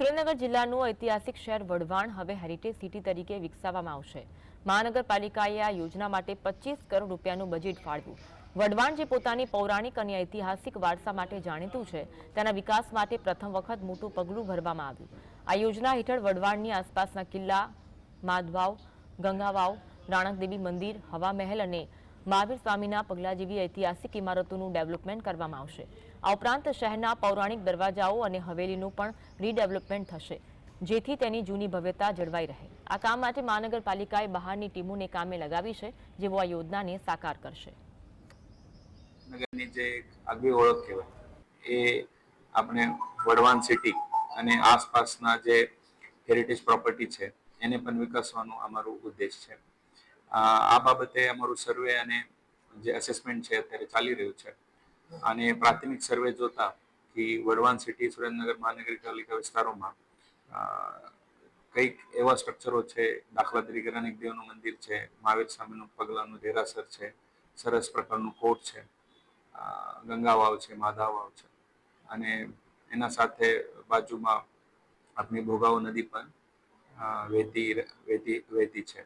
સુરેન્દ્રનગર જિલ્લાનું ઐતિહાસિક શહેર વઢવાણ હવે હેરિટેજ સિટી તરીકે વિકસાવવામાં આવશે. મહાનગરપાલિકાએ આ યોજના માટે પચીસ કરોડ રૂપિયાનું બજેટ ફાળવ્યું. વઢવાણ જે પોતાની પૌરાણિક અને ઐતિહાસિક વારસા માટે જાણીતું છે, તેના વિકાસ માટે પ્રથમ વખત મોટું પગલું ભરવામાં આવ્યું. આ યોજના હેઠળ વઢવાણની આસપાસના કિલ્લા, માધવાવ, ગંગાવાવ, રાણકદેવી મંદિર હવા મહેલ અને મહાવીર સ્વામીના પગલા જેવી ઐતિહાસિક ઇમારતોનું ડેવલપમેન્ટ કરવામાં આવશે. આ ઉપરાંત શહેરના પૌરાણિક દરવાજાઓ અને હવેલીનું પણ રીડેવલપમેન્ટ થશે, જેથી તેની જૂની ભવ્યતા જળવાઈ રહે. આ કામ માટે મહાનગરપાલિકાએ બહારની ટીમોને કામે લગાવી છે, જેઓ આ યોજનાને સાકાર કરશે. નગરની જે આગવી ઓળખ કહેવાય, એ આપણે વડવાન સિટી અને આસપાસના જે હેરિટેજ પ્રોપર્ટી છે, એને પણ વિકસવાનો અમારો ઉદ્દેશ છે. આ બાબતે અમારું સર્વે અને જે એસેસમેન્ટ છે અત્યારે ચાલી રહ્યું છે. અને પ્રાથમિક સર્વે જોતા કે વડવાન સિટી સુરેન્દ્રનગર મહાનગરપાલિકા વિસ્તારોમાં કંઈક એવા સ્ટ્રક્ચરો છે દાખલા તરીકે રણિક દેવનું મંદિર છે, મહાવીર સ્વામીનું પગલાનું દેરાસર છે, સરસ પ્રકારનું કોટ છે ગંગા વાવ છે માધા વાવ છે. અને એના સાથે બાજુમાં આપણી ભોગાવો નદી પણ વહેતી વહેતી વહેતી છે.